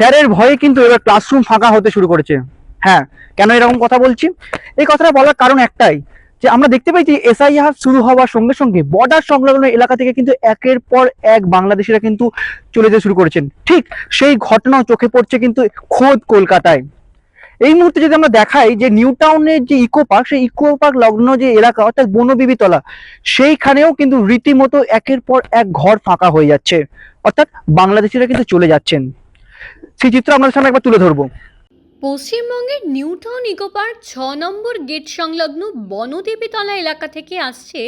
স্যারের ভয়ে কিন্তু এবার ক্লাসরুম ফাঁকা হতে শুরু করেছে। হ্যাঁ কেন এরকম কথা বলছি? এই কথাটা বলার কারণ একটাই, যে আমরা দেখতে পাই যে এসআই এসআইআর শুরু হওয়ার সঙ্গে সঙ্গে বর্ডার সংলগ্ন এলাকা থেকে কিন্তু একের পর এক বাংলাদেশিরা কিন্তু চলে যেতে শুরু করেছেন। ঠিক সেই ঘটনাও চোখে পড়ছে কিন্তু খোদ কলকাতায়। এই মুহূর্তে যদি আমরা দেখাই যে নিউ টাউনের যে ইকো পার্ক, সেই ইকো পার্ক লগ্ন যে এলাকা, অর্থাৎ বনবিবিতলা, সেইখানেও কিন্তু রীতিমতো একের পর এক ঘর ফাঁকা হয়ে যাচ্ছে। অর্থাৎ বাংলাদেশিরা কিন্তু চলে যাচ্ছেন। সেই চিত্র আপনাদের সামনে একবার তুলে ধরবো। পশ্চিমবঙ্গের নিউটাউন ইকো পার্ক ছ নম্বর গেট সংলগ্ন বনদেবীতলা এলাকা থেকে আসছে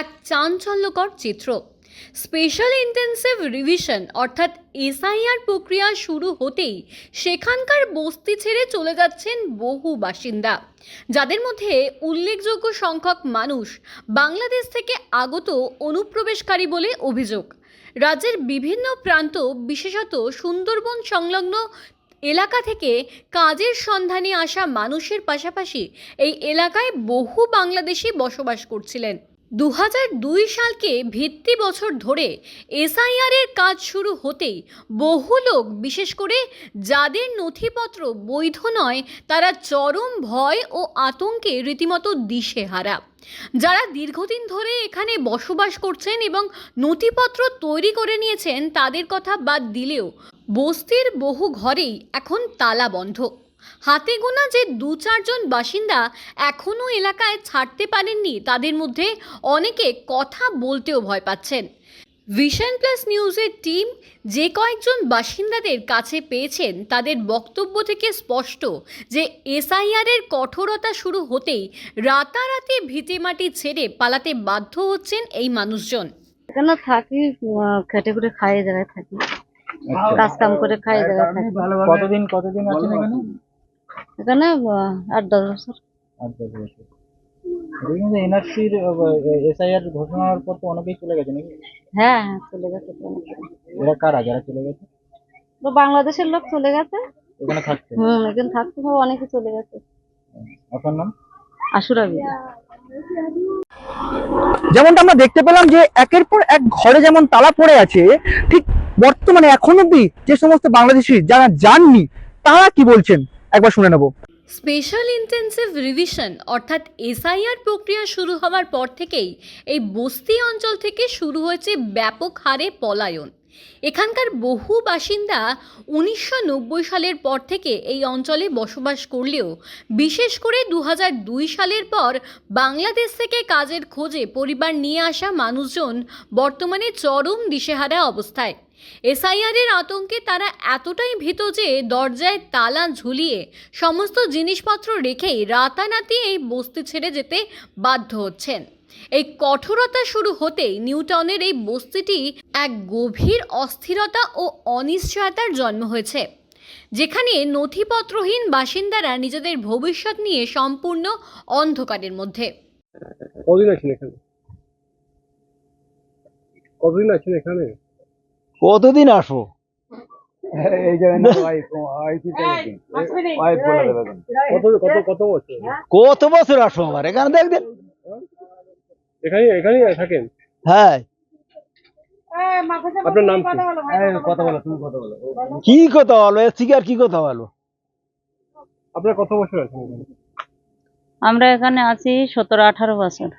এক চাঞ্চল্যকর চিত্র। স্পেশাল ইন্টেন্সিভ রিভিশন অর্থাৎ এসআইআর প্রক্রিয়া শুরু হতেই সেখানকার বস্তি ছেড়ে চলে যাচ্ছেন বহু বাসিন্দা। যাদের মধ্যে উল্লেখযোগ্য সংখ্যক মানুষ বাংলাদেশ থেকে আগত অনুপ্রবেশকারী বলে অভিযোগ। রাজ্যের বিভিন্ন প্রান্ত, বিশেষত সুন্দরবন সংলগ্ন এলাকা থেকে কাজের সন্ধানে আসা মানুষের পাশাপাশি এই এলাকায় বহু বাংলাদেশি বসবাস করছিলেন। দু হাজার দুই সালকে ভিত্তি বছর ধরে এসআইআর এর কাজ শুরু হতেই বহু লোক, বিশেষ করে যাদের নথিপত্র বৈধ নয়, তারা চরম ভয় ও আতঙ্কে রীতিমতো দিশেহারা। যারা দীর্ঘদিন ধরে এখানে বসবাস করছেন এবং নথিপত্র তৈরি করে নিয়েছেন, তাদের কথা বাদ দিলেও বস্তির বহু ঘরেই এখন তালা বন্ধ হাতে গোনা যে দু চারজন বাসিন্দা এখনও এলাকায় ছাড়তে পারেননি তাদের মধ্যে অনেকে কথা বলতেও ভয় পাচ্ছেন। ভিশন প্লাস নিউজের টিম যে কয়েকজন বাসিন্দাদের কাছে পেয়েছেন তাদের বক্তব্য থেকে স্পষ্ট যে এসআইআরের কঠোরতা শুরু হতেই রাতারাতি ভিটেমাটি ছেড়ে পালাতে বাধ্য হচ্ছেন এই মানুষজন। এখানে থাকি খেটে খুটে জায়গায় থাকি কাজ কাম করে জায়গায় থাকি। কতদিন কতদিন আছেন এখানে? এখানে আট দশ বছর? আট দশ বছর। কিন্তু এনআরসির এসআইআর ঘোষণা হওয়ার পর তো অনেকেই চলে গেছে নাকি? হ্যাঁ হ্যাঁ চলে গেছে তো অনেকে। এরা কারা যারা চলে গেছে? তো বাংলাদেশের লোক চলে গেছে। এখানে থাকছে? হুম এখানে থাকতে হবে অনেকে চলে গেছে। আপনার নাম? আশুরা বিবি। যেমনটা আমরা দেখতে পেলাম যে একের পর এক ঘরে যেমন তালা পড়ে আছে ঠিক বর্তমানে এখন অব্দি যে সমস্ত বাংলাদেশি যারা যাননি তারা কি বলছেন? একবার শুনে নেব। স্পেশাল ইন্টেন্সিভ রিভিশন অর্থাৎ এসআইআর প্রক্রিয়া শুরু হওয়ার পর থেকেই এই বস্তি অঞ্চল থেকে শুরু হয়েছে ব্যাপক হারে পলায়ন। এখানকার বহু বাসিন্দা উনিশশো নব্বই সালের পর থেকে এই অঞ্চলে বসবাস করলেও, বিশেষ করে দু সালের পর বাংলাদেশ থেকে কাজের খোঁজে পরিবার নিয়ে আসা মানুষজন বর্তমানে চরম দিশেহারা অবস্থায়। এসআইআর এর আতঙ্কে তারা এতটাই ভীত যে দরজায় তালা ঝুলিয়ে সমস্ত জিনিসপত্র রেখেই রাতানাতি এই বস্তি ছেড়ে যেতে বাধ্য হচ্ছেন। এই কঠোরতা শুরু হতেই নিউটনের এই বস্তিটি এক গভীর অস্থিরতা ও অনিশ্চয়তার জন্ম হয়েছে, যেখানে নথিপত্রহীন বাসিন্দারা নিজেদের ভবিষ্যৎ নিয়ে সম্পূর্ণ অন্ধকারের মধ্যে। কতদিন আছেন এখানে? কতদিন আছেন এখানে? কতদিন আসব? কত কত কত বছর? কত বছর আসব আমার? এখানে দেখবেন। এখানে এখানেই থাকেন? হ্যাঁ। আপনার নাম কি? কথা বলো। তুমি কথা বলো। কি কথা থেকে আর কি কথা বলব আপনার কত বছর আছেন আমরা এখানে আছি সতেরো আঠারো বছর।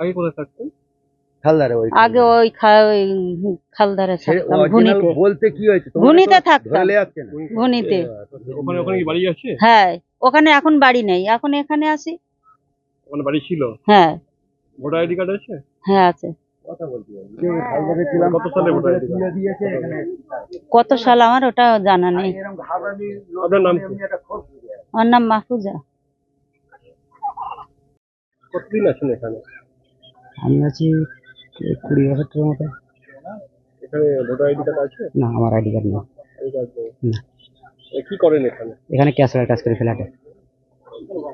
আগে কোথায় থাকতেন? খালদারে ওই আগে ওই খা- ওই খালধারে থাকতাম ভুনিতে বলতে কি হয়েছে? থাকতাম। ওখানে ওখানে বাড়ি আছে? হ্যাঁ ওখানে এখন বাড়ি নেই। এখন এখানে আসি ওখানে বাড়ি ছিল? হ্যাঁ। ভোটার আইডি কার্ড আছে? হ্যাঁ আছে। কত সালে ভোটার আইডি কার্ড? কত সাল আমার ওটা জানা নেই। কি? আমার নাম মাহফুজা। কতদিন আছেন এখানে? আমি আছি কুড়ি বছরের মতো? এখানে ভোটার আইডি কার্ড আছে? না আমার আইডি কার্ড নেই। আইডি কার্ড নেই। না। এ, কি করেন এখানে? এখানে ক্যাশওয়ার কাজ করি ফ্ল্যাটে।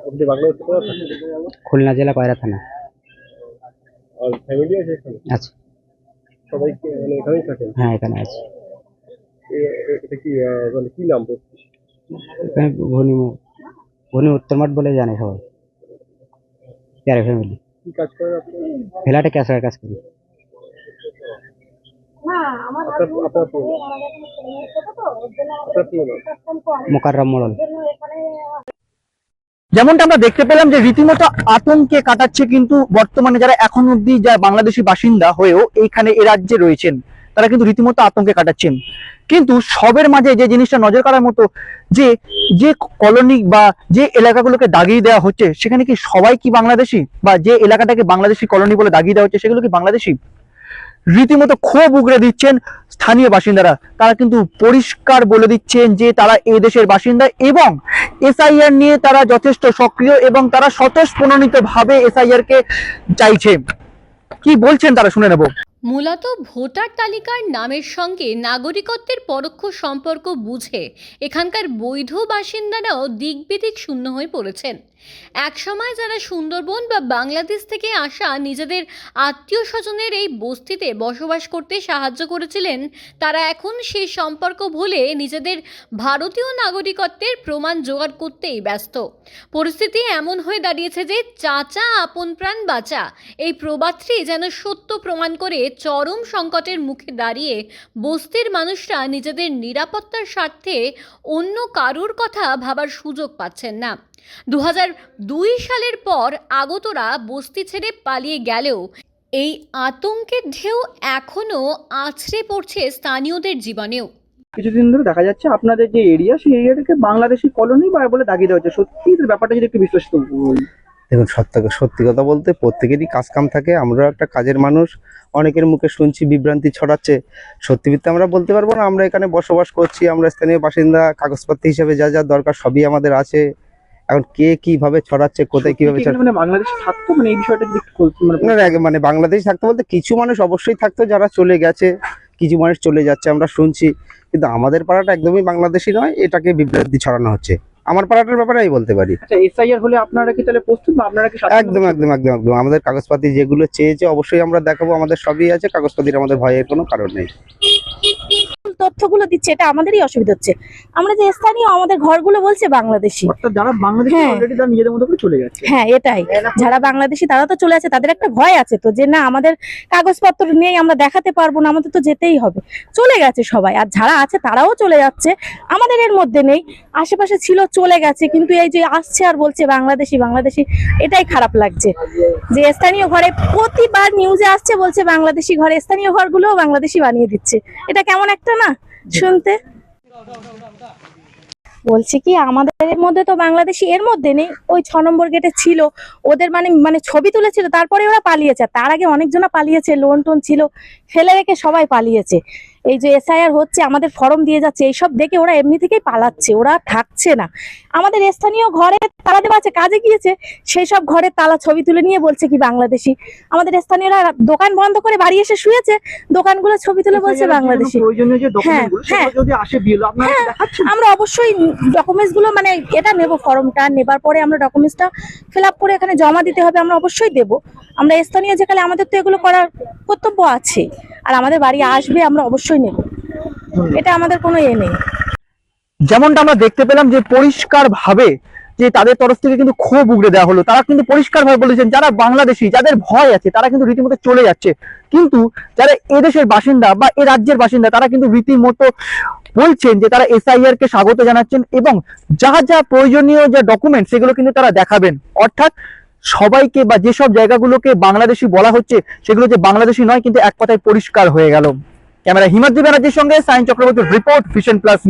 আপনি বাংলাদেশে কোথায় থাকেন? খুলনা জেলা কয়রা থানা। আর ফ্যামিলি আছে এখানে? আছে। সবাই কি মানে এখানেই থাকেন? হ্যাঁ এখানে আছে। এ- এ- এটা কি আহ, মানে কি নাম বলছি? এখানে ঘনি ঘনি উত্তর মাঠ বলে জানে সবাই। ফ্যামিলি কি কাজ করেন আপনি ফ্ল্যাটে কাজ করি। আপনার আপনার পুরো আপনার পুরো মোকাররম মোড়ল। যেমনটা আমরা দেখতে পেলাম যে রীতিমতো আতঙ্কে কাটাচ্ছে কিন্তু বর্তমানে যারা এখন অব্দি যা বাংলাদেশি বাসিন্দা হয়েও এইখানে এ রাজ্যে রয়েছেন। তারা কিন্তু রীতিমতো আতঙ্কে কাটাচ্ছেন। কিন্তু সবের মাঝে যে জিনিসটা নজর করার মতো, যে যে কলোনি বা যে এলাকাগুলোকে দাগিয়ে দেওয়া হচ্ছে, সেখানে কি সবাই কি বাংলাদেশি? বা যে এলাকাটাকে বাংলাদেশি কলোনি বলে দাগিয়ে দেওয়া হচ্ছে, সেগুলো কি বাংলাদেশি? রীতিমতো ক্ষোভ উগড়ে দিচ্ছেন স্থানীয় বাসিন্দারা। তারা কিন্তু পরিষ্কার বলে দিচ্ছেন যে, তারা এ দেশের বাসিন্দা এবং এসআইআর নিয়ে তারা যথেষ্ট সক্রিয় এবং তারা স্বতঃস্ফূর্ণিত ভাবে এসআইআর কে চাইছে। কি বলছেন তারা শুনে নেব। মূলত ভোটার তালিকার নামের সঙ্গে নাগরিকত্বের পরোক্ষ সম্পর্ক বুঝে এখানকার বৈধ বাসিন্দারাও দিকবিদিক শূন্য হয়ে পড়েছেন। একসময় যারা সুন্দরবন বা বাংলাদেশ থেকে আসা নিজেদের আত্মীয় স্বজনের এই বস্তিতে বসবাস করতে সাহায্য করেছিলেন, তারা এখন সেই সম্পর্ক ভুলে নিজেদের ভারতীয় নাগরিকত্বের প্রমাণ জোগাড় করতেই ব্যস্ত। পরিস্থিতি এমন হয়ে দাঁড়িয়েছে যে চাচা আপন প্রাণ বাঁচা, এই প্রবাদটি যেন সত্য প্রমাণ করে চরম সংকটের মুখে দাঁড়িয়ে বস্তির মানুষরা নিজেদের নিরাপত্তার স্বার্থে অন্য কারুর কথা ভাবার সুযোগ পাচ্ছেন না। দু দুই সালের পর আগতরা বস্তি ছেড়ে পালিয়ে গেলেও এই আতঙ্কের ঢেউ এখনও আছড়ে পড়ছে স্থানীয়দের জীবনেও। কিছুদিন ধরে দেখা যাচ্ছে আপনাদের যে এরিয়া সেই এরিয়াটাকে বাংলাদেশি কলোনি বা বলে দাগিয়ে দেওয়া হচ্ছে। সত্যি ব্যাপারটা যদি একটু বিশ্লেষিত দেখুন সত্য সত্যি কথা বলতে প্রত্যেকেরই কাজ কাম থাকে। আমরা একটা কাজের মানুষ অনেকের মুখে শুনছি বিভ্রান্তি ছড়াচ্ছে। সত্যি মিথ্যে আমরা বলতে পারব না আমরা এখানে বসবাস করছি আমরা স্থানীয় বাসিন্দা কাগজপত্র হিসেবে যা যা দরকার সবই আমাদের আছে। এখন কে কীভাবে ছড়াচ্ছে কোথায় কীভাবে মানে বাংলাদেশে থাকতো? মানে এই বিষয়টা মানে মানে বাংলাদেশ থাকতে বলতে কিছু মানুষ অবশ্যই থাকতো যারা চলে গেছে কিছু মানুষ চলে যাচ্ছে আমরা শুনছি। কিন্তু আমাদের পাড়াটা একদমই বাংলাদেশি নয় এটাকে বিভ্রান্তি ছড়ানো হচ্ছে। আমার পাড়াটার ব্যাপারে আমি বলতে পারি। আচ্ছা একদম একদম একদম একদম। আমাদের কাগজপাতি যেগুলো চেয়েছে অবশ্যই আমরা দেখাবো আমাদের সবই আছে কাগজপাতির আমাদের ভয়ের কোনো কারণ নেই। তথ্যগুলো দিচ্ছে এটা আমাদেরই অসুবিধা হচ্ছে। আমরা যে স্থানীয় আমাদের ঘরগুলো বলছে বাংলাদেশি। যারা বাংলাদেশে হ্যাঁ। অলরেডি তারা নিজেদের মতো করে চলে যাচ্ছে। হ্যাঁ এটাই। যারা বাংলাদেশি তারা তো চলে আছে তাদের একটা ভয় আছে তো যে না আমাদের কাগজপত্র নেই আমরা দেখাতে পারব না আমাদের তো যেতেই হবে। চলে গেছে সবাই আর যারা আছে তারাও চলে যাচ্ছে। আমাদের এর মধ্যে নেই আশেপাশে ছিল চলে গেছে কিন্তু এই যে আসছে আর বলছে বাংলাদেশি বাংলাদেশি এটাই খারাপ লাগছে। যে স্থানীয় ঘরে প্রতিবার নিউজে আসছে বলছে বাংলাদেশি ঘরে স্থানীয় ঘরগুলোও বাংলাদেশি বানিয়ে দিচ্ছে। এটা কেমন একটা না? শুনতে। বলছি কি, আমাদের মধ্যে তো বাংলাদেশি এর মধ্যে নেই। ওই ছ নম্বর গেটে ছিল। ওদের মানে মানে ছবি তুলেছিল, তারপরে ওরা পালিয়েছে। তার আগে অনেকজনা পালিয়েছে লোন টোন ছিল। ফেলে রেখে সবাই পালিয়েছে। এই যে এসআইআর হচ্ছে আমাদের ফর্ম দিয়ে যাচ্ছে এইসব দেখে ওরা এমনি থেকেই পালাচ্ছে ওরা থাকছে না। আমাদের স্থানীয় ঘরে তালা দেওয়া আছে কাজে গিয়েছে সেই সব ঘরে তালা ছবি তুলে নিয়ে বলছে কি বাংলাদেশি। আমাদের স্থানীয়রা দোকান বন্ধ করে বাড়ি এসে শুয়েছে দোকানগুলো ছবি তুলে বলছে বাংলাদেশি। হ্যাঁ, হ্যাঁ। দেখাচ্ছেন? আমরা অবশ্যই ডকুমেন্টসগুলো মানে এটা নেব ফর্মটা নেবার পরে আমরা ডকুমেন্টসটা ফিল আপ করে এখানে জমা দিতে হবে আমরা অবশ্যই দেব। আমরা স্থানীয় যেখানে আমাদের তো এগুলো করার কর্তব্য আছে। আর আমাদের বাড়ি আসবে আমরা অবশ্যই নেব। এটা আমাদের কোনো এ নেই। যেমনটা আমরা দেখতে পেলাম যে পরিষ্কার ভাবে যে তাদের তরফ থেকে কিন্তু ক্ষোভ উগড়ে দেওয়া হলো, তারা কিন্তু পরিষ্কার ভাবে বলেছেন যারা বাংলাদেশি, যাদের ভয় আছে, তারা কিন্তু রীতিমতো চলে যাচ্ছে। কিন্তু যারা এদেশের বাসিন্দা বা এ রাজ্যের বাসিন্দা, তারা কিন্তু রীতিমতো বলছেন যে তারা এসআইআর কে স্বাগত জানাচ্ছেন এবং যা যা প্রয়োজনীয় যে ডকুমেন্ট সেগুলো কিন্তু তারা দেখাবেন। অর্থাৎ সবাইকে বা যেসব জায়গাগুলোকে বাংলাদেশি বলা হচ্ছে, সেগুলো যে বাংলাদেশি নয়, কিন্তু এক কথায় পরিষ্কার হয়ে গেল। ক্যামেরা হিমাদ্রি ব্যানার্জির সঙ্গে সাইন চক্রবর্তীর রিপোর্ট ভিশন প্লাস